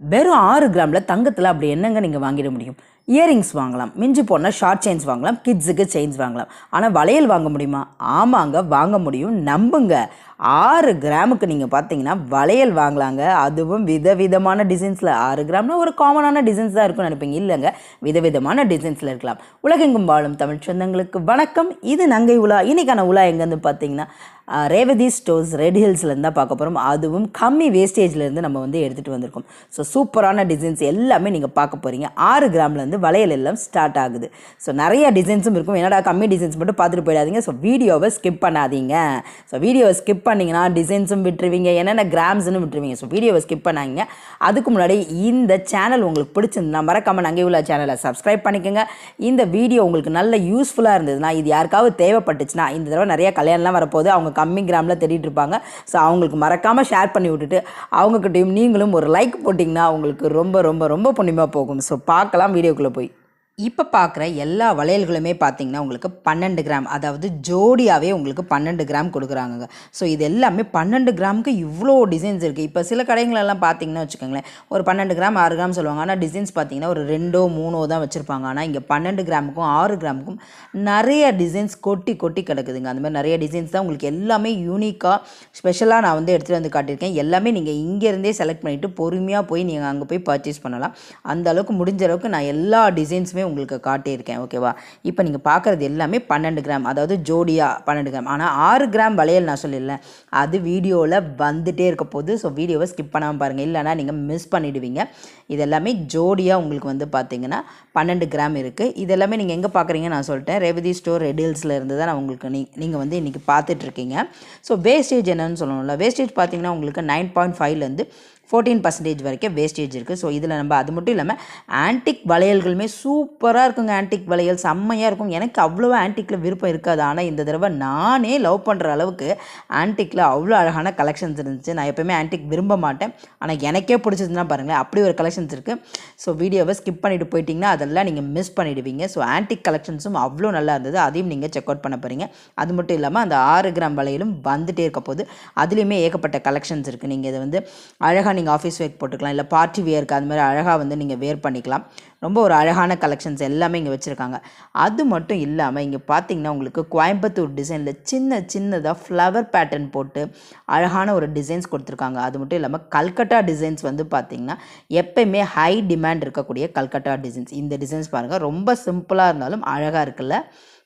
வெறும் ஆறு கிராமில் தங்கத்தில் அப்படி என்னங்க நீங்கள் வாங்கிட முடியும்? இயரிங்ஸ் வாங்கலாம். மிஞ்சி போனால் ஷார்ட் செயின்ஸ் வாங்கலாம். கிட்ஸுக்கு செயின்ஸ் வாங்கலாம். ஆனால் வளையல் வாங்க முடியுமா? ஆமாங்க வாங்க முடியும். நம்புங்க. ஆறு கிராமுக்கு நீங்கள் பார்த்தீங்கன்னா வளையல் வாங்கலாங்க. அதுவும் விதவிதமான டிசைன்ஸில் ஆறு கிராம்னா ஒரு காமனான டிசைன்ஸ் தான் இருக்கும்னு நினைப்பீங்க. இல்லைங்க விதவிதமான டிசைன்ஸில் இருக்கலாம். உலகெங்கும் வாழும் தமிழ் சொந்தங்களுக்கு வணக்கம். இது நங்கை உலா. இன்றைக்கான உலா எங்கேருந்து பார்த்தீங்கன்னா ரேவதி ஸ்டோர்ஸ் ரெட் ஹில்ஸ்லேருந்து தான் பார்க்க போகிறோம் அதுவும் கம்மி வேஸ்டேஜ்லேருந்து நம்ம வந்து எடுத்துகிட்டு வந்திருக்கோம். ஸோ சூப்பரான டிசைன்ஸ் எல்லாமே நீங்கள் பார்க்க போகிறீங்க ஆறு கிராம்லேருந்து வளையல் எல்லாம் ஸ்டார்ட் ஆகுது. ஸோ நிறைய டிசைன்ஸும் இருக்கும். என்னடா கம்மி டிசைன்ஸ் மட்டும் பார்த்துட்டு போயிடாதீங்க. ஸோ வீடியோவை ஸ்கிப் பண்ணாதீங்க. ஸோ வீடியோவை ஸ்கிப் பண்ணிங்கன்னா டிசைன்ஸும் விட்டுருவீங்க. என்னென்ன கிராம்ஸ்னு விட்டுருவீங்க. ஸோ வீடியோவை ஸ்கிப் பண்ணாங்க அதுக்கு முன்னாடி இந்த சேனல் உங்களுக்கு பிடிச்சிருந்தா மறக்காம நாங்கள் உள்ள சேனலை சப்ஸ்கிரைப் பண்ணிக்கோங்க. இந்த வீடியோ உங்களுக்கு நல்ல யூஸ்ஃபுல்லாக இருந்ததுன்னா இது யாருக்காவது தேவைப்பட்டுச்சுன்னா இந்த தடவை நிறைய கல்யாணம்லாம் வரப்போகுது. அவங்க கம்மி கிராமில் தேடிட்டு இருப்பாங்க. ஸோ அவங்களுக்கு மறக்காமல் ஷேர் பண்ணி விட்டுட்டு அவங்கக்கிட்டையும் நீங்களும் ஒரு லைக் போட்டிங்கன்னா உங்களுக்கு ரொம்ப ரொம்ப ரொம்ப புண்ணியமாக போகும். ஸோ பார்க்கலாம் வீடியோ வீடியோக்குள்ளே போய் இப்போ பார்க்குற எல்லா வளையல்களுமே பார்த்தீங்கன்னா உங்களுக்கு பன்னெண்டு கிராம் அதாவது ஜோடியாகவே உங்களுக்கு பன்னெண்டு கிராம் கொடுக்குறாங்க ஸோ இது எல்லாமே பன்னெண்டு கிராமுக்கு இவ்வளோ டிசைன்ஸ் இருக்குது இப்போ சில கடைங்களெல்லாம் பார்த்தீங்கன்னா வச்சுக்கோங்களேன் ஒரு பன்னெண்டு கிராம் ஆறு கிராம் சொல்லுவாங்க. ஆனால் டிசைன்ஸ் பார்த்தீங்கன்னா ஒரு ரெண்டோ மூணோ தான் வச்சுருப்பாங்க. ஆனால் இங்கே பன்னெண்டு கிராமுக்கும் ஆறு கிராமுக்கும் நிறைய டிசைன்ஸ் கொட்டி கொட்டி கிடக்குதுங்க. அந்த மாதிரி நிறைய டிசைன்ஸ் தான் உங்களுக்கு எல்லாமே யூனிக்காக ஸ்பெஷலாக நான் வந்து எடுத்துகிட்டு வந்து காட்டியிருக்கேன். எல்லாமே நீங்கள் இங்கேருந்தே செலக்ட் பண்ணிவிட்டு பொறுமையாக போய் நீங்கள் அங்கே போய் பர்ச்சேஸ் பண்ணலாம். அந்த அளவுக்கு முடிஞ்ச அளவுக்கு நான் எல்லா டிசைன்ஸுமே உங்களுக்கு காட்டியிருக்கேன் ஓகேவா இப்போ நீங்கள் பார்க்குறது எல்லாமே பன்னெண்டு கிராம் அதாவது ஜோடியாக பன்னெண்டு கிராம் ஆனால் ஆறு கிராம் வளையல் நான் சொல்லிடலேன் அது வீடியோவில் வந்துட்டே இருக்க போது ஸோ வீடியோவை ஸ்கிப் பண்ணாமல் பாருங்கள் இல்லைனா நீங்கள் மிஸ் பண்ணிடுவீங்க. இது எல்லாமே ஜோடியாக உங்களுக்கு வந்து பார்த்தீங்கன்னா பன்னெண்டு கிராம் இருக்குது இதெல்லாமே நீங்கள் எங்கே பார்க்குறீங்க நான் சொல்லிட்டேன். ரெவதி ஸ்டோர் ரெடில்ஸில் இருந்து தான் நான் உங்களுக்கு நீ நீங்கள் வந்து இன்றைக்கி பார்த்துட்ருக்கீங்க ஸோ வேஸ்டேஜ் என்னன்னு சொல்லணும்ல? வேஸ்டேஜ் பார்த்தீங்கன்னா உங்களுக்கு நைன் பாயிண்ட் ஃபைவ்லேருந்து ஃபோர்டீன் பர்சன்டேஜ் வரைக்கும் வேஸ்டேஜ் இருக்குது ஸோ இதில் நம்ம அது மட்டும் இல்லாமல் ஆன்டிக் வளையல்களுமே சூப்பராக இருக்குங்க. ஆன்டிக் வளையல் செம்மையாக இருக்கும். எனக்கு அவ்வளோ ஆன்டிக்கில் விருப்பம் இருக்காது. ஆனால் இந்த தடவை நானே லவ் பண்ணுற அளவுக்கு ஆன்டிக்கில் அவ்வளோ அழகான கலெக்ஷன்ஸ் இருந்துச்சு. நான் எப்போயுமே ஆன்டிக் விரும்ப மாட்டேன். ஆனால் எனக்கே பிடிச்சதுன்னா பாருங்களேன் அப்படி ஒரு கலெக்ஷன்ஸ் இருக்குது ஸோ வீடியோவை ஸ்கிப் பண்ணிட்டு போயிட்டிங்கன்னா அதெல்லாம் நீங்கள் மிஸ் பண்ணிடுவீங்க. ஸோ ஆன்டிக் கலெக்ஷன்ஸும் அவ்வளோ நல்லா இருந்தது. அதையும் நீங்கள் செக் அவுட் பண்ண போகிறீங்க அது மட்டும் இல்லாமல் அந்த ஆறு கிராம் வளையலும் வந்துட்டே இருக்க போது அதுலேயுமே ஏகப்பட்ட கலெக்ஷன்ஸ் இருக்குது நீங்கள் இதை வந்து அழகாக நீங்கள் ஆஃபீஸ் வேர் போட்டுக்கலாம். இல்லை பார்ட்டி வேருக்கு அது மாதிரி அழகாக வந்து நீங்கள் வேர் பண்ணிக்கலாம். ரொம்ப ஒரு அழகான கலெக்ஷன்ஸ் எல்லாமே இங்கே வச்சுருக்காங்க. அது மட்டும் இல்லாமல் இங்கே பார்த்தீங்கன்னா உங்களுக்கு கோயம்புத்தூர் டிசைனில் சின்ன சின்னதாக ஃப்ளவர் பேட்டர்ன் போட்டு அழகான ஒரு டிசைன்ஸ் கொடுத்துருக்காங்க. அது மட்டும் இல்லாமல் கல்கட்டா டிசைன்ஸ் வந்து பார்த்திங்கன்னா எப்பயுமே ஹை டிமாண்ட் இருக்கக்கூடிய கல்கட்டா டிசைன்ஸ் இந்த டிசைன்ஸ் பாருங்கள் ரொம்ப சிம்பிளாக இருந்தாலும் அழகாக இருக்குல்ல.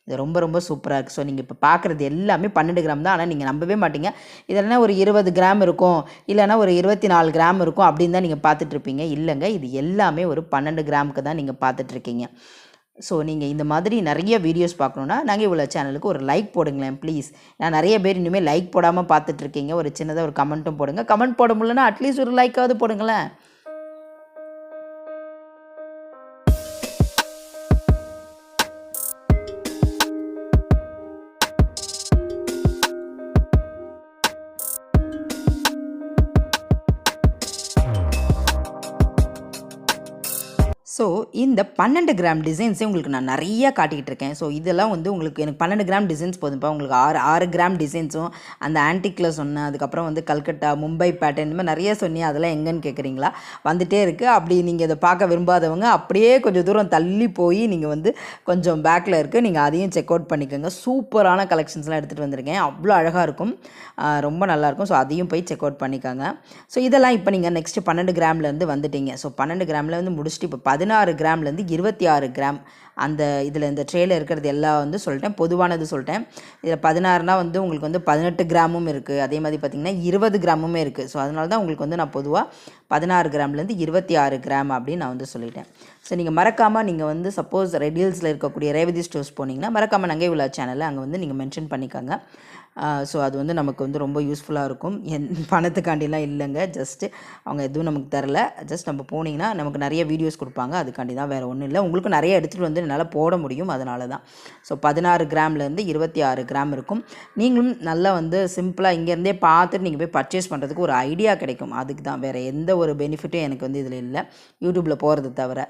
இது ரொம்ப ரொம்ப சூப்பராக இருக்குது ஸோ நீங்கள் இப்போ பார்க்குறது எல்லாமே பன்னெண்டு கிராம் தான். ஆனால் நீங்கள் நம்பவே மாட்டீங்க. இதெல்லாம் ஒரு இருபது கிராம் இருக்கும். இல்லைன்னா ஒரு இருபத்தி நாலு கிராம் இருக்கும் அப்படின்னு தான் நீங்கள் பார்த்துட்ருப்பீங்க இல்லைங்க இது எல்லாமே ஒரு பன்னெண்டு கிராமுக்கு தான் நீங்கள் பார்த்துட்ருக்கீங்க ஸோ நீங்கள் இந்த மாதிரி நிறைய வீடியோஸ் பார்க்கணுன்னா நாங்கள் இவ்வளோ சேனலுக்கு ஒரு லைக் போடுங்களேன் ப்ளீஸ் நான் நிறைய பேர் இனிமேல் லைக் போடாமல் பார்த்துட்ருக்கீங்க ஒரு சின்னதாக ஒரு கமெண்ட்டும் போடுங்க. கமெண்ட் போட முடியலன்னா அட்லீஸ்ட் ஒரு லைக்காவது போடுங்களேன். இந்த பன்னெண்டு கிராம் டிசைன்ஸே உங்களுக்கு நான் நிறைய காட்டிக்கிட்டு இருக்கேன் ஸோ இதெல்லாம் வந்து உங்களுக்கு எனக்கு பன்னெண்டு கிராம் டிசைன்ஸ் போதும்ப்பா உங்களுக்கு ஆறு ஆறு கிராம் டிசைன்ஸும் அந்த ஆன்டிக்கில் சொன்னேன். அதுக்கப்புறம் வந்து கல்கட்டா மும்பை பேட்டர்ன் இந்த மாதிரி நிறைய சொன்னி அதெல்லாம் எங்கன்னு கேட்குறீங்களா வந்துகிட்டே இருக்குது அப்படி நீங்கள் இதை பார்க்க விரும்பாதவங்க அப்படியே கொஞ்சம் தூரம் தள்ளி போய் நீங்கள் வந்து கொஞ்சம் பேக்கில் இருக்குது நீங்கள் அதையும் செக் அவுட் பண்ணிக்கோங்க. சூப்பரான கலெக்ஷன்ஸ்லாம் எடுத்துகிட்டு வந்திருக்கேன். அவ்வளோ அழகாக இருக்கும். ரொம்ப நல்லாயிருக்கும் ஸோ அதையும் போய் செக் அவுட் பண்ணிக்கோங்க. ஸோ இதெல்லாம் இப்போ நீங்கள் நெக்ஸ்ட்டு பன்னெண்டு கிராம்லேருந்து வந்துட்டீங்க. ஸோ பன்னெண்டு கிராமில் வந்து முடிச்சுட்டு இப்போ பதினாறு கிராம் கிராம்லேருந்து இருபத்தி ஆறு கிராம். அந்த இதில் இந்த ட்ரேயில் இருக்கிறது எல்லாம் வந்து சொல்லிட்டேன். பொதுவானது சொல்லிட்டேன். இதில் பதினாறுனா வந்து உங்களுக்கு வந்து பதினெட்டு கிராமும் இருக்குது அதே மாதிரி பார்த்திங்கன்னா இருபது கிராமுமே இருக்குது ஸோ அதனால தான் உங்களுக்கு வந்து நான் பொதுவாக பதினாறு கிராம்லேருந்து இருபத்தி ஆறு கிராம் அப்படின்னு நான் வந்து சொல்லிட்டேன். ஸோ நீங்கள் மறக்காமல் நீங்கள் வந்து சப்போஸ் ரெடியல்ஸில் இருக்கக்கூடிய ரேவதி ஸ்டோர்ஸ் போனீங்கன்னா மறக்காமல் நங்கை விழா சேனலில் அங்கே வந்து நீங்கள் மென்ஷன் பண்ணிக்கோங்க. ஸோ அது வந்து நமக்கு வந்து ரொம்ப யூஸ்ஃபுல்லாக இருக்கும். என் பணத்துக்காண்டிலாம் இல்லைங்க. ஜஸ்ட்டு அவங்க எதுவும் நமக்கு தரல. ஜஸ்ட் நம்ம போனீங்கன்னா நமக்கு நிறைய வீடியோஸ் கொடுப்பாங்க. அதுக்காண்டி தான் வேறு ஒன்றும் இல்லை. உங்களுக்கு நிறைய எடுத்துகிட்டு வந்து என்னால் போட முடியும். அதனால தான் ஸோ பதினாறு கிராம்லேருந்து இருபத்தி ஆறு கிராம் இருக்கும். நீங்களும் நல்லா வந்து சிம்பிளாக இங்கேருந்தே பார்த்துட்டு நீங்கள் போய் பர்ச்சேஸ் பண்ணுறதுக்கு ஒரு ஐடியா கிடைக்கும். அதுக்கு தான் வேறு எந்த ஒரு பெனிஃபிட்டும் எனக்கு வந்து இதில் இல்லை. யூடியூப்பில் போகிறது தவிர.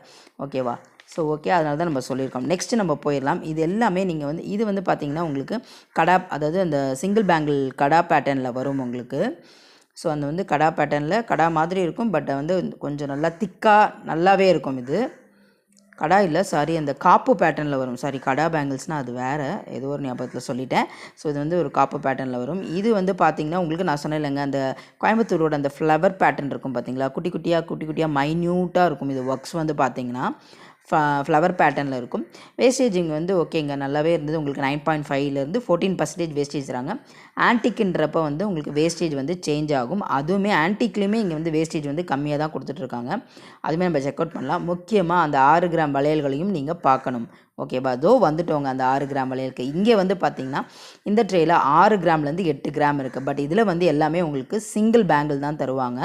ஓகேவா ஸோ ஓகே அதனால தான் நம்ம சொல்லியிருக்கோம். நெக்ஸ்ட்டு நம்ம போயிடலாம். இது எல்லாமே நீங்கள் வந்து இது வந்து பார்த்தீங்கன்னா உங்களுக்கு கடா அதாவது அந்த சிங்கிள் பேங்கிள் கடா பேட்டர்னில் வரும் உங்களுக்கு. ஸோ அந்த வந்து கடா பேட்டர்னில் கடா மாதிரி இருக்கும் பட் வந்து கொஞ்சம் நல்லா திக்காக நல்லாவே இருக்கும் இது. கடா இல்லை சாரி அந்த காப்பு பேட்டர்னில் வரும். சாரி கடா பேங்கிள்ஸ்னால் அது வேறு. ஏதோ ஒரு ஞாபகத்தில் சொல்லிட்டேன். ஸோ இது வந்து ஒரு காப்பு பேட்டர்னில் வரும். இது வந்து பார்த்திங்கன்னா உங்களுக்கு நான் சொன்னேன் இல்லைங்க அந்த கோயம்புத்தூரோட அந்த ஃப்ளவர் பேட்டர்ன் இருக்கும் பார்த்தீங்களா குட்டி குட்டியாக குட்டி குட்டியாக மைன்யூட்டாக இருக்கும் இது ஒர்க்ஸ் வந்து பார்த்திங்கன்னா ஃப்ளவர் பேட்டர்னில் இருக்கும். வேஸ்டேஜிங் வந்து ஓகேங்க நல்லாவே இருந்தது. உங்களுக்கு நைன் பாயிண்ட் ஃபைவ்லேருந்து ஃபோர்டீன் பர்சன்டேஜ் வேஸ்டேஜ் தராங்க. ஆன்டிக்குன்றப்ப வந்து உங்களுக்கு வேஸ்டேஜ் வந்து சேஞ்ச் ஆகும். அதுவுமே ஆன்டிக்லேயுமே இங்கே வந்து வேஸ்டேஜ் வந்து கம்மியாக தான் கொடுத்துட்ருக்காங்க அதுவுமே நம்ம செக் அவுட் பண்ணலாம். முக்கியமாக அந்த ஆறு கிராம் வளையல்களையும் நீங்கள் பார்க்கணும். ஓகேவா அதோ வந்துட்டோங்க அந்த ஆறு கிராம் வளையலுக்கு இங்கே வந்து பார்த்தீங்கன்னா இந்த ட்ரேயில் ஆறு கிராம்லேருந்து எட்டு கிராம் இருக்குது பட் இதில் வந்து எல்லாமே உங்களுக்கு சிங்கிள் பேங்கிள் தான் தருவாங்க.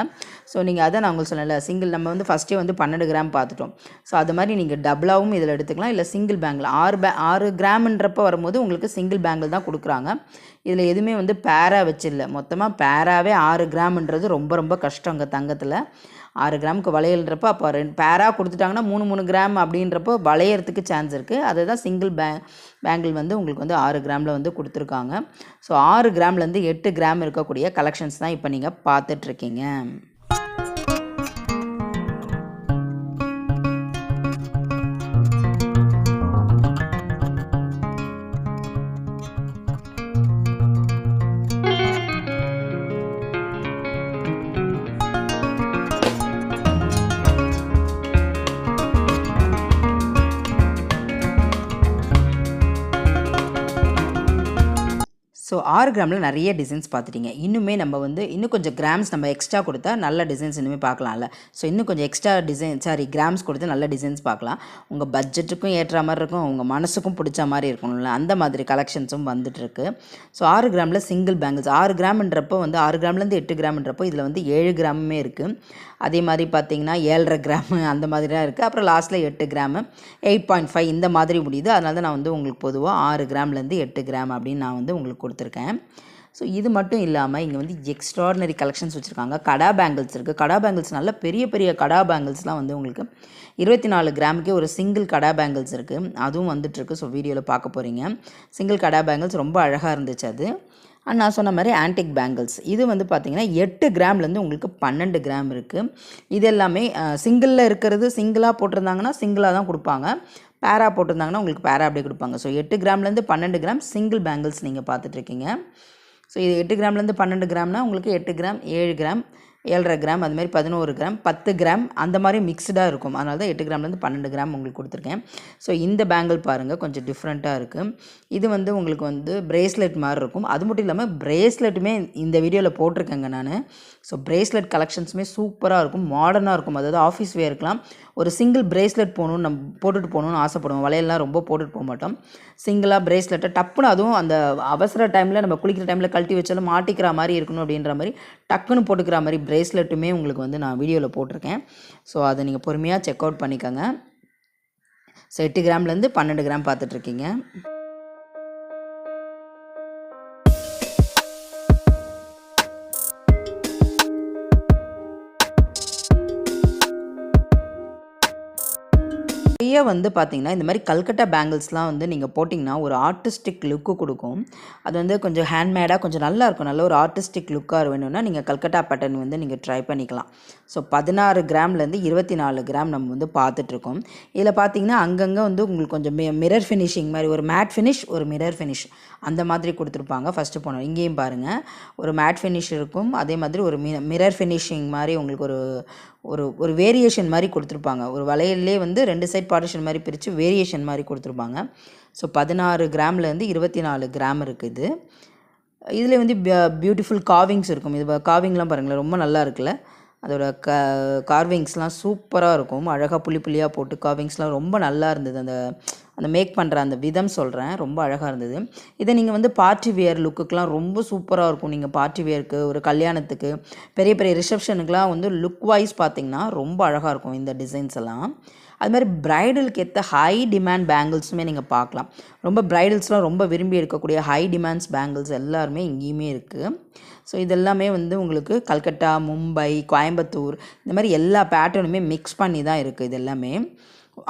ஸோ நீங்கள் அதை நான் உங்களுக்கு சொன்னல சிங்கிள் நம்ம வந்து ஃபஸ்ட்டே வந்து பன்னெண்டு கிராம் பார்த்துட்டோம். ஸோ அது மாதிரி நீங்கள் டபுளாகவும் இதில் எடுத்துக்கலாம். இல்லை சிங்கிள் பேங்கிள் ஆறு பே ஆறு கிராம்ன்றப்போ வரும்போது உங்களுக்கு சிங்கிள் பேங்கிள் தான் கொடுக்குறாங்க. இதில் எதுவுமே வந்து பேரா வச்சிடல மொத்தமாக பேராவே ஆறு கிராம்ன்றது ரொம்ப ரொம்ப கஷ்டங்க தங்கத்தில். ஆறு கிராமுக்கு வளையல்ன்றப்போ அப்போ ரெண்டு பேராக கொடுத்துட்டாங்கன்னா மூணு மூணு கிராம் அப்படின்றப்போ வளையறதுக்கு சான்ஸ் இருக்குது அதுதான் சிங்கிள் பே பேங்கிள் வந்து உங்களுக்கு வந்து ஆறு கிராமில் வந்து கொடுத்துருக்காங்க. ஸோ ஆறு கிராம்லேருந்து எட்டு கிராம் இருக்கக்கூடிய கலெக்ஷன்ஸ் தான் இப்போ நீங்கள் பார்த்துட்ருக்கீங்க ஆறு கிராமில் நிறைய டிசைன்ஸ் பார்த்துட்டீங்க. இன்னுமே நம்ம வந்து இன்னும் கொஞ்சம் கிராம்ஸ் நம்ம எக்ஸ்ட்ரா கொடுத்தா நல்ல டிசைன்ஸ் இன்னுமே பார்க்கலாம்ல. ஸோ இன்னும் கொஞ்சம் எக்ஸ்ட்ரா டிசைன் சாரி கிராம்ஸ் கொடுத்து நல்ல டிசைன்ஸ் பார்க்கலாம். உங்கள் பட்ஜெட்டுக்கும் ஏற்ற மாதிரி இருக்கும். உங்கள் மனசுக்கும் பிடிச்ச மாதிரி இருக்கணும்ல. அந்த மாதிரி கலெக்ஷன்ஸும் வந்துட்டுருக்கு. ஸோ ஆறு கிராமில் சிங்கிள் பேங்கிள்ஸ் ஆறு கிராம்ன்றப்போ வந்து ஆறு கிராம்லேருந்து எட்டு கிராம்ன்றப்போ இதில் வந்து ஏழு கிராமுமே இருக்குது அதே மாதிரி பார்த்தீங்கன்னா ஏழரை கிராமு அந்த மாதிரி தான் இருக்குது அப்புறம் லாஸ்ட்டில் எட்டு கிராமு. எயிட் பாயிண்ட் ஃபைவ் இந்த மாதிரி முடியுது. அதனால தான் நான் வந்து உங்களுக்கு பொதுவாக ஆறு கிராம்லேருந்து எட்டு கிராம் அப்படின்னு நான் வந்து உங்களுக்கு கொடுத்துருக்கேன். ஸோ இது மட்டும் இல்லாமல் இங்கே வந்து எக்ஸ்ட்ராடினரி கலெக்ஷன்ஸ் வச்சுருக்காங்க. கடா பேங்கிள்ஸ் இருக்குது கடா பேங்கிள்ஸ் நல்ல பெரிய பெரிய கடா பேங்கிள்ஸ்லாம் வந்து உங்களுக்கு இருபத்தி நாலு கிராமுக்கே ஒரு சிங்கிள் கடா பேங்கிள்ஸ் இருக்குது அதுவும் வந்துட்டுருக்கு ஸோ வீடியோவில் பார்க்க போகிறீங்க சிங்கிள் கடா பேங்கிள்ஸ் ரொம்ப அழகாக இருந்துச்சு அது. அண்ட் நான் சொன்ன மாதிரி ஆன்டிக் பேங்கிள்ஸ் இது வந்து பார்த்திங்கன்னா எட்டு கிராம்லேருந்து உங்களுக்கு பன்னெண்டு கிராம் இருக்குது இது எல்லாமே சிங்கிளில் இருக்கிறது சிங்கிளாக போட்டிருந்தாங்கன்னா சிங்கிளாக தான் கொடுப்பாங்க. பேரா போட்டிருந்தாங்கன்னா உங்களுக்கு பேரா அப்படியே கொடுப்பாங்க. ஸோ எட்டு கிராம்லேருந்து பன்னெண்டு கிராம் சிங்கிள் பேங்கிள்ஸ் நீங்கள் பார்த்துட்ருக்கீங்க ஸோ இது எட்டு கிராம்லேருந்து பன்னெண்டு கிராம்னா உங்களுக்கு எட்டு கிராம் ஏழு கிராம் ஏழரை கிராம் அது மாதிரி பதினோரு கிராம் பத்து கிராம் அந்த மாதிரி மிக்ஸ்டாக இருக்கும். அதனால தான் எட்டு கிராம்லேருந்து பன்னெண்டு கிராம் உங்களுக்கு கொடுத்துருக்கேன். ஸோ இந்த பேங்கிள் பாருங்கள் கொஞ்சம் டிஃப்ரெண்ட்டாக இருக்குது இது வந்து உங்களுக்கு வந்து பிரேஸ்லெட் மாதிரி இருக்கும். அது மட்டும் இல்லாமல் பிரேஸ்லெட்டுமே இந்த வீடியோவில் போட்டிருக்கேங்க நான். ஸோ பிரேஸ்லெட் கலெக்ஷன்ஸுமே சூப்பராக இருக்கும் மாடர்னாக இருக்கும். அதாவது ஆஃபீஸ் வேர்க்கெலாம் ஒரு சிங்கிள் பிரேஸ்லெட் போகணும் நம்ம போட்டுட்டு போகணுன்னு ஆசைப்படுவோம். வளையல்லாம் ரொம்ப போட்டுட்டு போக மாட்டோம். சிங்கிளாக பிரேஸ்லெட்டை டப்புன்னு அதுவும் அந்த அவசர டைமில் நம்ம குளிக்கிற டைமில் கழட்டி வச்சாலும் மாட்டிக்கிற மாதிரி இருக்கணும் அப்படின்ற மாதிரி டக்குன்னு போட்டுக்கிற மாதிரி ப்ரேஸ்லெட்டுமே உங்களுக்கு வந்து நான் வீடியோவில் போட்டிருக்கேன். ஸோ அதை நீங்கள் பொறுமையாக செக் அவுட் பண்ணிக்கோங்க. ஸோ எட்டு கிராம்லேருந்து பன்னெண்டு கிராம் பார்த்துட்ருக்கீங்க நிறைய வந்து பார்த்தீங்கன்னா இந்த மாதிரி கல்கட்டா பேங்கிள்ஸ்லாம் வந்து நீங்கள் போட்டிங்கன்னா ஒரு ஆர்டிஸ்டிக் லுக்கு கொடுக்கும். அது வந்து கொஞ்சம் ஹேண்ட்மேடாக கொஞ்சம் நல்லா இருக்கும். நல்ல ஒரு ஆர்டிஸ்டிக் லுக்காக வேணும்னா நீங்கள் கல்கட்டா பேட்டர்ன் வந்து நீங்கள் ட்ரை பண்ணிக்கலாம். ஸோ பதினாறு கிராம்லேருந்து இருபத்தி நாலு கிராம் நம்ம வந்து பார்த்துட்ருக்கோம். இதில் பார்த்தீங்கன்னா அங்கங்கே வந்து உங்களுக்கு கொஞ்சம் மி மிரர் ஃபினிஷிங் மாதிரி ஒரு மேட் ஃபினிஷ் ஒரு மிரர் ஃபினிஷ் அந்த மாதிரி கொடுத்துருப்பாங்க. ஃபஸ்ட்டு போனோம். இங்கேயும் பாருங்கள் ஒரு மேட் ஃபினிஷ் இருக்கும். அதே மாதிரி ஒரு மி மிரர் ஃபினிஷிங் மாதிரி உங்களுக்கு ஒரு ஒரு ஒரு வேரியேஷன் மாதிரி கொடுத்துருப்பாங்க. ஒரு வளையல்லே வந்து ரெண்டு சைட் பார்ட்டிஷன் மாதிரி பிரித்து வேரியேஷன் மாதிரி கொடுத்துருப்பாங்க. ஸோ பதினாறு கிராம்லேருந்து இருபத்தி நாலு கிராம் இருக்குது. இதில் வந்து பியூட்டிஃபுல் காவிங்ஸ் இருக்கும். இது காவிங்லாம் பாருங்களேன் ரொம்ப நல்லா இருக்குல்ல. அதோட க கார்விங்ஸ்லாம் சூப்பராக இருக்கும். அழகாக புள்ளி புள்ளியாக போட்டு கார்விங்ஸ்லாம் ரொம்ப நல்லா இருந்தது அந்த அந்த மேக் பண்ணுற அந்த விதம் சொல்கிறேன் ரொம்ப அழகாக இருந்தது. இதை நீங்கள் வந்து பார்ட்டி வியர் லுக்குக்கெலாம் ரொம்ப சூப்பராக இருக்கும். நீங்கள் பார்ட்டி வியருக்கு ஒரு கல்யாணத்துக்கு பெரிய பெரிய ரிசப்ஷனுக்குலாம் வந்து லுக் வைஸ் பார்த்திங்கன்னா ரொம்ப அழகாக இருக்கும் இந்த டிசைன்ஸ் எல்லாம். அது மாதிரி ப்ரைடலுக்கு ஏற்ற ஹை டிமாண்ட் பேங்கிள்ஸுமே நீங்கள் பார்க்கலாம். ரொம்ப ப்ரைடல்ஸ்லாம் ரொம்ப விரும்பி எடுக்கக்கூடிய ஹை டிமாண்ட்ஸ் பேங்கிள்ஸ் எல்லாருமே இங்கேயுமே இருக்குது ஸோ இதெல்லாமே வந்து உங்களுக்கு கல்கட்டா மும்பை கோயம்புத்தூர் இந்த மாதிரி எல்லா பேட்டர்னுமே மிக்ஸ் பண்ணி தான் இருக்குது இது எல்லாமே.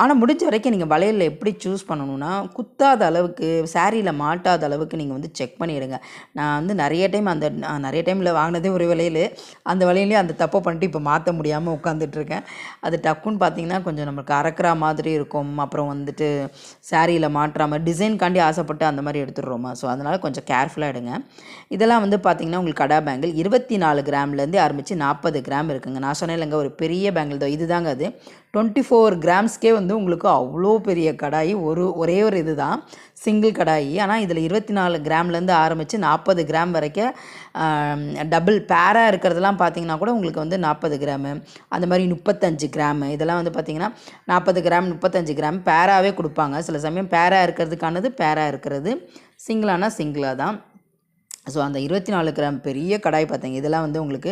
ஆனால் முடிஞ்ச வரைக்கும் நீங்கள் வளையலில் எப்படி சூஸ் பண்ணணும்னா குத்தாத அளவுக்கு சாரியில் மாட்டாத அளவுக்கு நீங்கள் வந்து செக் பண்ணிடுங்க. நான் வந்து நிறைய டைம் அந்த நிறைய டைமில் வாங்கினதே ஒரு வளையல். அந்த வளையலே அந்த தப்பை பண்ணிட்டு இப்போ மாற்ற முடியாமல் உட்காந்துட்ருக்கேன் அது டக்குன்னு பார்த்தீங்கன்னா கொஞ்சம் நம்மளுக்கு அறக்கிற மாதிரி இருக்கும். அப்புறம் வந்துட்டு சாரியில் மாட்டுற டிசைன்காண்டி ஆசைப்பட்டு அந்த மாதிரி எடுத்துடுறோமா? ஸோ அதனால் கொஞ்சம் கேர்ஃபுல்லாக எடுங்க. இதெல்லாம் வந்து பார்த்திங்கன்னா உங்களுக்கு கடா பேங்கிள் இருபத்தி நாலு கிராம்லேருந்து ஆரம்பித்து நாற்பது கிராம் இருக்குங்க. நான் சொன்னேன் இல்லைங்க ஒரு பெரிய பேங்கிள் தான். இதுதாங்க அது. டுவெண்ட்டி ஃபோர் கிராம்ஸ்க்கே வந்து உங்களுக்கு அவ்வளோ பெரிய கடாயி ஒரு ஒரே ஒரு இது தான் சிங்கிள் கடாயி. ஆனால் இதில் இருபத்தி நாலு கிராம்லேருந்து ஆரம்பித்து நாற்பது கிராம் வரைக்கும் டபுள் பேராக இருக்கிறதெல்லாம் பார்த்தீங்கன்னா கூட உங்களுக்கு வந்து நாற்பது கிராமு. அந்த மாதிரி முப்பத்தஞ்சு கிராமு. இதெல்லாம் வந்து பார்த்திங்கன்னா நாற்பது கிராம் முப்பத்தஞ்சு கிராம் பேராகவே கொடுப்பாங்க. சில சமயம் பேராக இருக்கிறதுக்கானது பேராக இருக்கிறது. சிங்கிளானா சிங்கிளாக தான். ஸோ அந்த இருபத்தி நாலு கிராம் பெரிய கடாய் பார்த்தீங்க. இதெல்லாம் வந்து உங்களுக்கு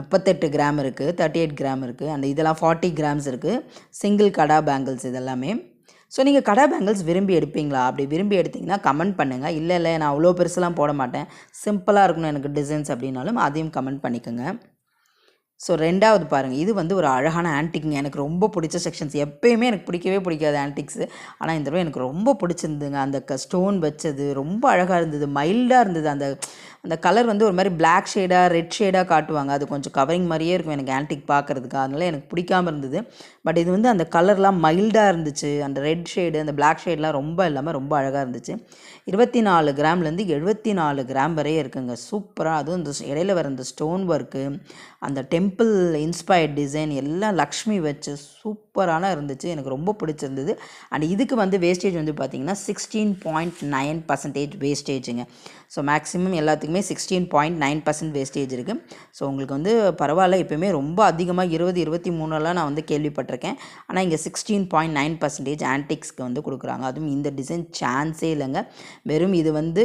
முப்பத்தெட்டு கிராம் இருக்குது தேர்ட்டி எயிட் கிராம் இருக்குது அந்த இதெல்லாம் ஃபார்ட்டி கிராம்ஸ் இருக்குது சிங்கிள் கடா பேங்கிள்ஸ் இதெல்லாமே. ஸோ நீங்கள் கடா பேங்கிள்ஸ் விரும்பி எடுப்பீங்களா? அப்படி விரும்பி எடுத்தீங்கன்னா கமெண்ட் பண்ணுங்கள் இல்லை இல்லை நான் அவ்வளோ பெருசுலாம் போட மாட்டேன். சிம்பிளாக இருக்கணும் எனக்கு டிசைன்ஸ் அப்படின்னாலும் அதையும் கமெண்ட் பண்ணிக்கோங்க. ஸோ ரெண்டாவது பாருங்கள் இது வந்து ஒரு அழகான ஆன்டிக்ங்க எனக்கு ரொம்ப பிடிச்ச செக்ஷன்ஸ் எப்பயுமே எனக்கு பிடிக்கவே பிடிக்காது ஆன்டிக்ஸு ஆனால் இந்த தடவை எனக்கு ரொம்ப பிடிச்சிருந்துங்க. அந்த க ஸ்டோன் வச்சது ரொம்ப அழகாக இருந்தது. மைல்டாக இருந்தது. அந்த அந்த கலர் வந்து ஒரு மாதிரி பிளாக் ஷேடாக ரெட் ஷேடாக காட்டுவாங்க. அது கொஞ்சம் கவரிங் மாதிரியே இருக்கும் எனக்கு ஆன்டிக் பார்க்குறதுக்கு அதனால எனக்கு பிடிக்காம இருந்தது. பட் இது வந்து அந்த கலர்லாம் மைல்டாக இருந்துச்சு. அந்த ரெட் ஷேடு அந்த பிளாக் ஷேட்லாம் ரொம்ப இல்லாமல் ரொம்ப அழகாக இருந்துச்சு. இருபத்தி நாலு கிராம்லேருந்து எழுபத்தி நாலு கிராம் வரையே இருக்குங்க. சூப்பராக அதுவும் இந்த இடையில வர அந்த ஸ்டோன் ஒர்க்கு அந்த டெம்பிள் இன்ஸ்பயர்ட் டிசைன் எல்லாம் லக்ஷ்மி வச்சு சூப்பரான இருந்துச்சு. எனக்கு ரொம்ப பிடிச்சிருந்தது. அண்ட் இதுக்கு வந்து வேஸ்டேஜ் வந்து பார்த்திங்கன்னா சிக்ஸ்டீன் பாயிண்ட் நைன் பர்சன்டேஜ் வேஸ்டேஜுங்க ஸோ மேக்ஸிமம் எல்லாத்துக்குமே sixteen point nine percent wastage இருக்குது ஸோ உங்களுக்கு வந்து பரவாயில்ல. எப்பயுமே ரொம்ப அதிகமாக இருபது இருபத்தி மூணுலாம் நான் வந்து கேள்விப்பட்டிருக்கேன். ஆனால் இங்கே சிக்ஸ்டீன் பாயிண்ட் நைன் பர்சன்டேஜ் ஆன்டிக்ஸ்க்கு வந்து கொடுக்குறாங்க. அதுவும் இந்த டிசைன் சான்ஸே இல்லைங்க. வெறும் இது வந்து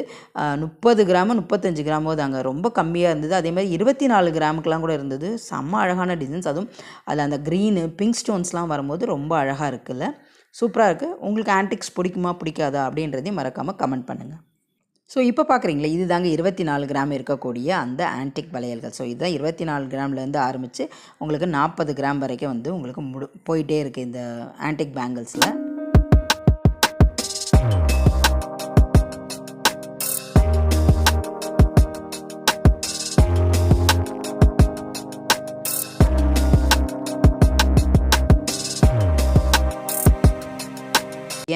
முப்பது கிராமு முப்பத்தஞ்சு கிராமோ தாங்க ரொம்ப கம்மியாக இருந்தது. அதே மாதிரி இருபத்தி நாலு கிராமுக்கெலாம் கூட இருந்தது. செம்ம அழகான டிசைன்ஸ் அதுவும் அதில் அந்த க்ரீனு பிங்க் ஸ்டோன்ஸ்லாம் வரும்போது ரொம்ப அழகாக இருக்குல்ல. சூப்பராக இருக்குது உங்களுக்கு ஆன்டிக்ஸ் பிடிக்குமா பிடிக்காதா அப்படின்றதையும் மறக்காமல் கமெண்ட் பண்ணுங்கள் ஸோ இப்போ பார்க்குறீங்களா இது தாங்க இருபத்தி நாலு கிராம் இருக்கக்கூடிய அந்த ஆன்டிக் வளையல்கள். ஸோ இதுதான் இருபத்தி நாலு கிராம்லேருந்து ஆரம்பித்து உங்களுக்கு நாற்பது கிராம் வரைக்கும் வந்து உங்களுக்கு முடு போயிட்டே இருக்குது இந்த ஆன்டிக் பேங்கிள்ஸில்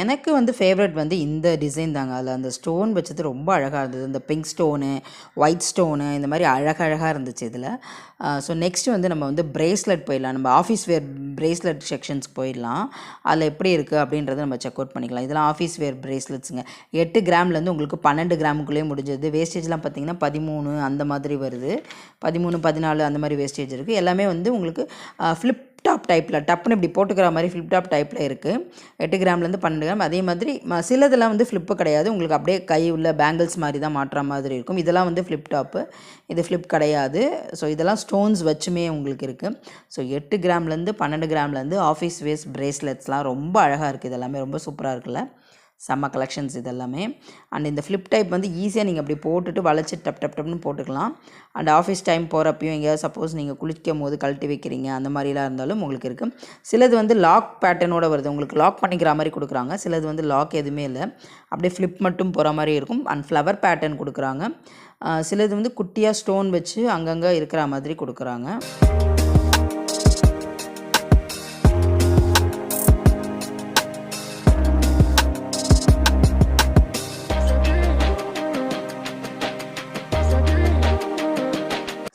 எனக்கு வந்து ஃபேவரட் வந்து இந்த டிசைன் தாங்க. அதில் அந்த ஸ்டோன் வச்சது ரொம்ப அழகாக இருந்தது. இந்த பிங்க் ஸ்டோனு ஒயிட் ஸ்டோனு இந்த மாதிரி அழகழகாக இருந்துச்சு இதில். ஸோ நெக்ஸ்ட் வந்து நம்ம வந்து பிரேஸ்லெட் போயிடலாம். நம்ம ஆஃபீஸ் வேர் பிரேஸ்லெட் செக்ஷன்ஸ் போயிடலாம். அதில் எப்படி இருக்குது அப்படின்றத நம்ம செக் அவுட் பண்ணிக்கலாம். இதெல்லாம் ஆஃபீஸ் வேர் பிரேஸ்லெட்ஸுங்க எட்டு கிராம்லேருந்து உங்களுக்கு பன்னெண்டு கிராமுக்குள்ளேயே முடிஞ்சது. வேஸ்டேஜ்லாம் பார்த்தீங்கன்னா பதிமூணு அந்த மாதிரி வருது. பதிமூணு பதினாலு அந்த மாதிரி வேஸ்டேஜ் இருக்குது எல்லாமே வந்து உங்களுக்கு ஃப்ளிப் டாப் டைப்பில் டப்புன்னு இப்படி போட்டுக்கிற மாதிரி ஃப்ளிப் டாப் டைப்பில் இருக்குது எட்டு கிராம்லேருந்து பன்னெண்டு கிராம். அதே மாதிரி ம- சிலதெல்லாம் வந்து ஃப்ளிப்பு கிடையாது. உங்களுக்கு அப்படியே கை உள்ள பேங்கிள்ஸ் மாதிரி தான் மாட்டுற மாதிரி இருக்கும். இதெல்லாம் வந்து ஃப்ளிப் டாப்பு இது ஃப்ளிப் கிடையாது. ஸோ இதெல்லாம் ஸ்டோன்ஸ் வச்சுமே உங்களுக்கு இருக்குது ஸோ எட்டு கிராம்லேருந்து பன்னெண்டு கிராம்லேருந்து ஆஃபீஸ் வேஸ் பிரேஸ்லெட்ஸ்லாம் ரொம்ப அழகாக இருக்குது இதெல்லாமே ரொம்ப சூப்பராக இருக்குல்ல. செம்ம கலெக்ஷன்ஸ் இதெல்லாமே. அண்ட் இந்த ஃப்ளிப் டைப் வந்து ஈஸியாக நீங்கள் அப்படி போட்டுட்டு வளைச்சி டப் டப் டப்னு போட்டுக்கலாம். அண்ட் ஆஃபீஸ் டைம் போகிறப்பையும் எங்கேயாவது சப்போஸ் நீங்கள் குளிக்கும் போது கழட்டி வைக்கிறீங்க அந்த மாதிரிலாம் இருந்தாலும் உங்களுக்கு இருக்குது சிலது வந்து லாக் பேட்டர்னோட வருது. உங்களுக்கு லாக் பண்ணிக்கிற மாதிரி கொடுக்குறாங்க. சிலது வந்து லாக் எதுவுமே இல்லை. அப்படியே ஃப்ளிப் மட்டும் போகிற மாதிரி இருக்கும். அண்ட் ஃப்ளவர் பேட்டர்ன் கொடுக்குறாங்க. சிலது வந்து குட்டியாக ஸ்டோன் வச்சு அங்கங்கே இருக்கிற மாதிரி கொடுக்குறாங்க.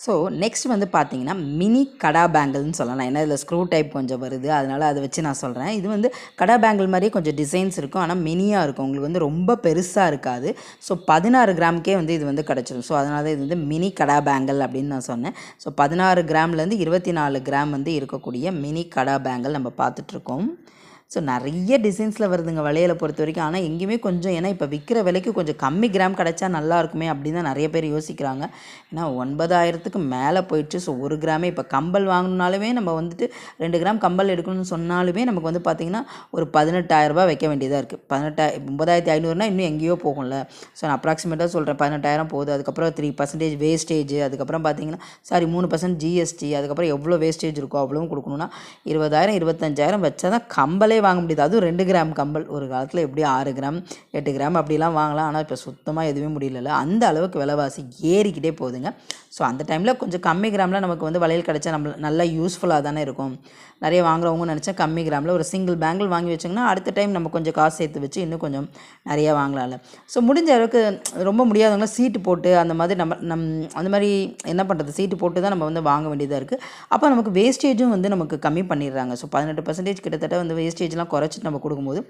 ஸோ நெக்ஸ்ட் வந்து பார்த்தீங்கன்னா மினி கடா பேங்கிள்னு சொல்லலாம். ஏன்னா இதில் ஸ்க்ரூ டைப் கொஞ்சம் வருது. அதனால் அதை வச்சு நான் சொல்கிறேன் இது வந்து கடா பேங்கிள் மாதிரியே கொஞ்சம் டிசைன்ஸ் இருக்கும். ஆனால் மினியாக இருக்கும். உங்களுக்கு வந்து ரொம்ப பெருசாக இருக்காது. ஸோ பதினாறு கிராமுக்கே வந்து இது வந்து கிடச்சிடும் ஸோ அதனால தான் இது வந்து மினி கடா பேங்கிள் அப்படின்னு நான் சொன்னேன். ஸோ பதினாறு கிராம்லேருந்து இருபத்தி நாலு கிராம் வந்து இருக்கக்கூடிய மினி கடா பேங்கிள் நம்ம பார்த்துட்ருக்கோம் ஸோ நிறைய டிசைன்ஸில் வருதுங்க வளையலை பொறுத்த வரைக்கும். ஆனால் எங்கேயுமே கொஞ்சம் ஏன்னா இப்போ விற்கிற விலைக்கு கொஞ்சம் கம்மி கிராம் கிடச்சா நல்லா இருக்குமே அப்படின்னு தான் நிறைய பேர் யோசிக்கிறாங்க. ஏன்னா ஒன்பதாயிரத்துக்கு மேலே போயிடுச்சு. ஸோ ஒரு கிராமே இப்போ கம்பல் வாங்கினாலுமே நம்ம வந்துட்டு ரெண்டு கிராம் கம்பல் எடுக்கணும்னு சொன்னாலுமே நமக்கு வந்து பார்த்திங்கன்னா ஒரு பதினெட்டாயிரரூபா வைக்க வேண்டியதாக இருக்குது பதினெட்டாயிரம் ஒன்பதாயிரத்தி ஐநூறுனா இன்னும் எங்கேயோ போகும்ல. ஸோ நான் அப்ராக்சிமேட்டாக சொல்கிறேன் பதினெட்டாயிரம் போகுது. அதுக்கப்புறம் த்ரீ பர்சன்டேஜ் வேஸ்டேஜ் அதுக்கப்புறம் பார்த்தீங்கன்னா சாரி மூணு பர்சன்ட் ஜிஎஸ்டி அதுக்கப்புறம் எவ்வளோ வேஸ்டேஜ் இருக்கோ அவ்வளோவும் கொடுக்கணும்னா இருபதாயிரம் இருபத்தஞ்சாயிரம் வச்சா தான் கம்பலே கம்பலே வாங்க முடியாது. அதுவும் ரெண்டு கிராம் கம்பல். ஒரு காலத்தில் எப்படி ஆறு கிராம் எட்டு கிராம் அப்படிலாம் வாங்கலாம். ஆனால் இப்போ சுத்தமாக எதுவுமே முடியல அந்த அளவுக்கு விலைவாசி ஏறிக்கிட்டே போகுதுங்க. ஸோ அந்த டைமில் கொஞ்சம் கம்மி கிராமில் நமக்கு வந்து வளையல் கிடச்சா நம்ம நல்லா யூஸ்ஃபுல்லாக தானே இருக்கும். நிறைய வாங்குறவங்க நினச்சா கம்மி கிராமில் ஒரு சிங்கிள் பேங்கிள் வாங்கி வச்சிங்கன்னா அடுத்த டைம் நம்ம கொஞ்சம் காசு சேர்த்து வச்சு இன்னும் கொஞ்சம் நிறையா வாங்கலாம்ல. ஸோ முடிஞ்ச அளவுக்கு ரொம்ப முடியாதவங்களாம் சீட்டு போட்டு அந்த மாதிரி நம்ம நம் அந்த மாதிரி என்ன பண்ணுறது சீட்டு போட்டு தான் நம்ம வந்து வாங்க வேண்டியதாக இருக்குது அப்போ நமக்கு வேஸ்டேஜும் வந்து நமக்கு கம்மி பண்ணிடுறாங்க. ஸோ பதினெட்டு பர்சன்டேஜ் கிட்டத்தட்ட வந்து வேஸ்டேஜ் வேஸ்டேஜ்லாம் குறைச்சிட்டு நம்ம கொடுக்கும்போது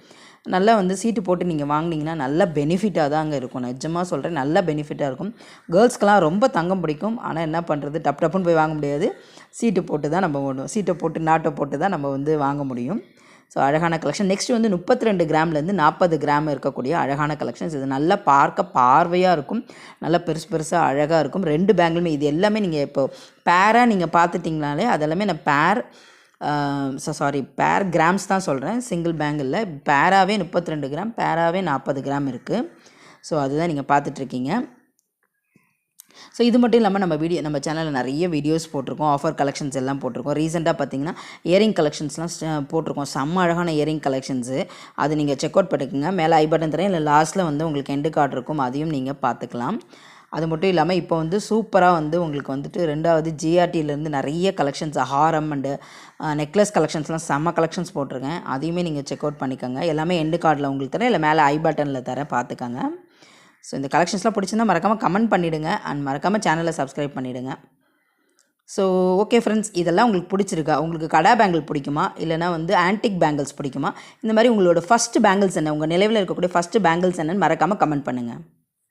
நல்லா வந்து சீட்டு போட்டு நீங்கள் வாங்கினீங்கன்னா நல்ல பெனிஃபிட்டாக தாங்க இருக்கும். நிஜமாக சொல்கிறேன் நல்ல பெனிஃபிட்டாக இருக்கும். கேர்ள்ஸ்க்கெலாம் ரொம்ப தங்கம் பிடிக்கும். ஆனால் என்ன பண்ணுறது டப் டப்புன்னு போய் வாங்க முடியாது. சீட்டு போட்டு தான் நம்ம ஒன்று சீட்டை போட்டு நாட்டை போட்டு தான் நம்ம வந்து வாங்க முடியும். ஸோ அழகான கலெக்ஷன் நெக்ஸ்ட் வந்து முப்பத்தி ரெண்டு கிராம்லேருந்து நாற்பது கிராம் இருக்கக்கூடிய அழகான கலெக்ஷன்ஸ் இது நல்லா பார்க்க பார்வையாக இருக்கும். நல்லா பெருசு பெருசாக அழகாக இருக்கும். ரெண்டு பேங்கிலுமே இது எல்லாமே நீங்கள் இப்போ பேராக நீங்கள் பார்த்துட்டிங்கனாலே அதெல்லாமே நான் பேர் சாரி பேர் கிராம்ஸ் தான் சொல்கிறேன் சிங்கிள் பேங்கில் பேராகவே முப்பத்தி ரெண்டு கிராம் பேராகவே நாற்பது கிராம் இருக்குது ஸோ அதுதான் நீங்கள் பார்த்துட்ருக்கீங்க. ஸோ இது மட்டும் இல்லாமல் நம்ம வீடியோ நம்ம சேனலில் நிறைய வீடியோஸ் போட்டிருக்கோம். ஆஃபர் கலெக்ஷன்ஸ் எல்லாம் போட்டிருக்கோம். ரீசெண்டாக பார்த்தீங்கன்னா இயரிங் கலெக்ஷன்ஸ்லாம் போட்டிருக்கோம். செம்ம அழகான இயரிங் கலெக்ஷன்ஸு அது நீங்கள் செக் அவுட் பண்ணிக்கோங்க. மேலே ஐ பட்டன் தரேன். இல்லை லாஸ்ட்டில் வந்து உங்களுக்கு எண்டு கார்டு இருக்கும். அதையும் நீங்கள் பார்த்துக்கலாம். அது மட்டும் இல்லாமல் இப்போ வந்து சூப்பராக வந்து உங்களுக்கு வந்துட்டு ரெண்டாவது ஜிஆர்டியிலேருந்து நிறைய கலெக்ஷன்ஸ் ஹாரம் அண்டு நெக்லஸ் கலெக்ஷன்ஸ்லாம் செம்ம கலெக்ஷன்ஸ் போட்டிருக்கேன். அதையுமே நீங்கள் செக் அவுட் பண்ணிக்கோங்க. எல்லாமே எண்டு கார்டில் உங்களுக்கு தரேன். இல்லை மேலே ஐ பட்டனில் தரேன். பார்த்துக்கோங்க. ஸோ இந்த கலெக்ஷன்ஸ்லாம் பிடிச்சிருந்தா மறக்காமல் கமெண்ட் பண்ணிவிடுங்க அண்ட் மறக்காமல் சேனலை சப்ஸ்கிரைப் பண்ணிவிடுங்க ஸோ ஓகே ஃப்ரெண்ட்ஸ் இதெல்லாம் உங்களுக்கு பிடிச்சிருக்கா? உங்களுக்கு கடா பேங்கிள் பிடிக்குமா? இல்லைனா வந்து ஆன்டிக் பேங்கிள்ஸ் பிடிக்குமா? இந்த மாதிரி உங்களோட ஃபஸ்ட்டு பேங்கிள்ஸ் என்ன? உங்கள் நிலவில் இருக்கக்கூடிய ஃபஸ்ட்டு பேங்கிள்ஸ் என்னன்னு மறக்காமல் கமெண்ட் பண்ணுங்கள்